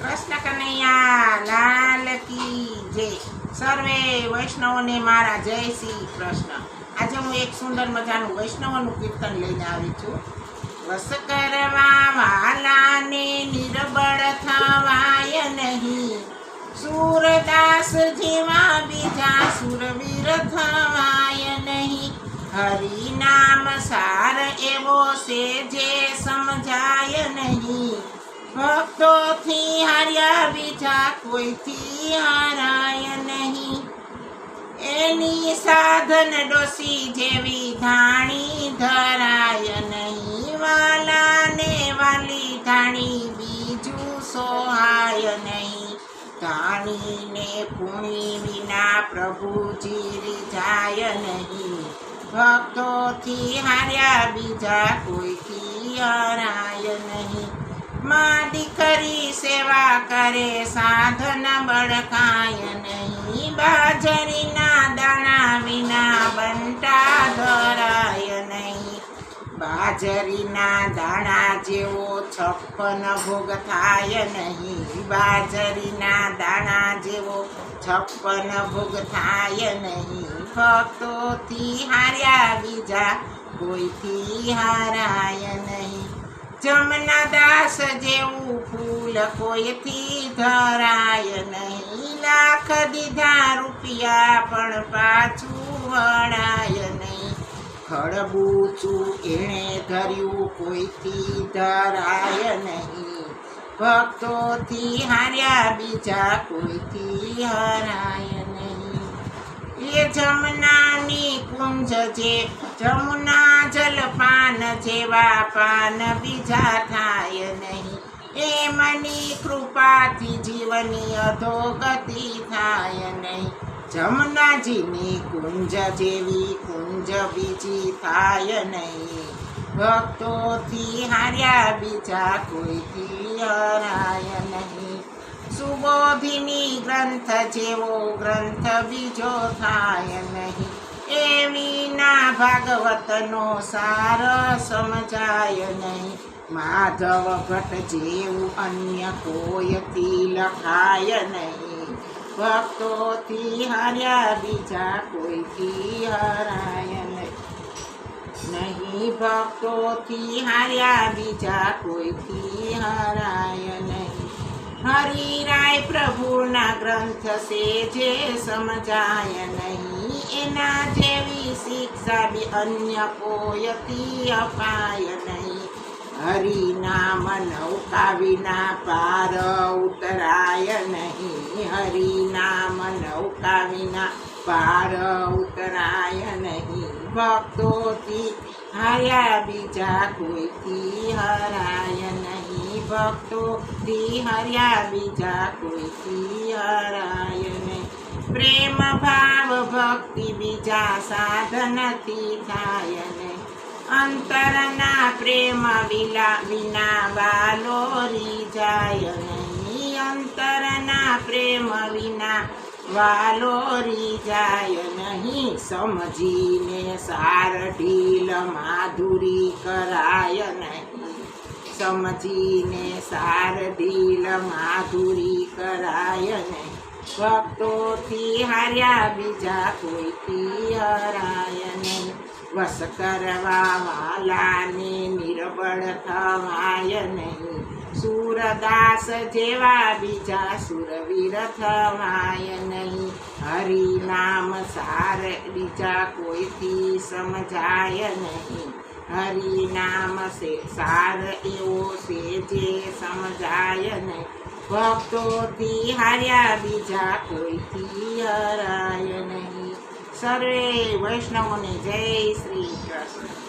કૃષ્ણ કનૈયા લાલ કી જય સર્વે વૈષ્ણવોને મારા જય શ્રી કૃષ્ણ. આજે હું એક સુંદર મજાનું વૈષ્ણવનું કીર્તન લઈને આવી છું. વસ કરવા વાલાને નિર્બળ થવાય નહીં. સૂરદાસ જેવા બીજા સુરવીર થવાય નહીં. હરિ નામ સાર એવો છે જે સમજાય નહીં. ભક્તોથી હાર્યા બીજા કોઈથી હારાય નહીં. એની સાધન ડોસી જેવી ધાણી ધરાય નહીં. વાલાને વાલી ધાણી, બીજું સોહાય નહીં. ધાણીને પૂણી વિના પ્રભુજી રીજાય નહીં. ભક્તોથી હાર્યા બીજા કોઈથી હરાય નહીં સેવા કરે, સાધન બળકાય નહીં. બાજરીના દાણા વિના બંટા ધરાય નહીં. બાજરીના દાણા જેવો છપ્પન ભોગ થાય નહીં. બાજરીના દાણા જેવો છપ્પન ભોગ થાય નહીં. ભક્તોથી હાર્યા બીજા કોઈથી હારાય નહીં. જમના દાસ જેવું ફૂલ કોઈથી ધરાય નહીં. લાખ દીધા રૂપિયા પણ પાછું વળાય નહીં. ખડબૂચું એણે ધર્યું કોઈથી ધરાય નહીં. ભક્તોથી હાર્યા બીજા કોઈથી હરાય નહીં. એ જમનાની કુંજ જે જમુના જલપાન જેવા પાન બીજા થાય નહીં. એ મની કૃપાથી જીવની અધોગતિ થાય નહીં. જમનાજીની કુંજ જેવી કુંજ બીજી થાય નહીં. ભક્તોથી હાર્યા બીજા કોઈથી હરાય નહીં. સુબોધિની ગ્રંથ જેવો ગ્રંથ બીજો થાય નહીં એવી ના ભાગવતનો સાર સમજાય નહીં માધવ ભટ્ટ જેવું અન્ય કોઈથી લખાય નહીં ભક્તોથી હાર્યા બીજા કોઈથી હરાય નહીં નહીં ભક્તોથી હાર્યા બીજા કોઈથી હરાય નહીં હરિરાય પ્રભુના ગ્રંથ છે જે સમજાય નહીં. એના જેવી શિક્ષા બી અન્ય કોયતી અપાય નહીં. હરિ નામ નૌકા વિના પાર ઉતરાય નહીં. હરિના નામ નૌકા વિના પાર ઉતરાય નહીં. ભક્તોથી હર્યા બીજા કોઈથી હરાય નહીં ભક્તોથી હર્યા બીજા કોઈ હરાય પ્રેમ ભાવ ભક્તિ બીજા સાધનથી થાય નહીં અંતરના પ્રેમ વિલા વિના વાલો જાય નહીં અંતરના પ્રેમ વિના વાલો જાય નહીં સમજીને સાર ઢીલ માધુરી કરાય નહીં સમજીને શારદીલ માધુરી કરાય ને. ભક્તોથી હાર્યા બીજા કોઈથી હરાય નહીં વસ કરવા વાલાને નિર્બળ થવાય નહીં સુરદાસ જેવા બીજા સુરવીર થવાય નહીં હરિ નામ સાર બીજા કોઈથી સમજાય નહીં. હરિ નામ સે સાર એવો છે જે સમજાય નહીં ભક્તોથી હાર્યા બીજા કોઈથી હરાય નહીં. સર્વે વૈષ્ણવને જય શ્રી કૃષ્ણ.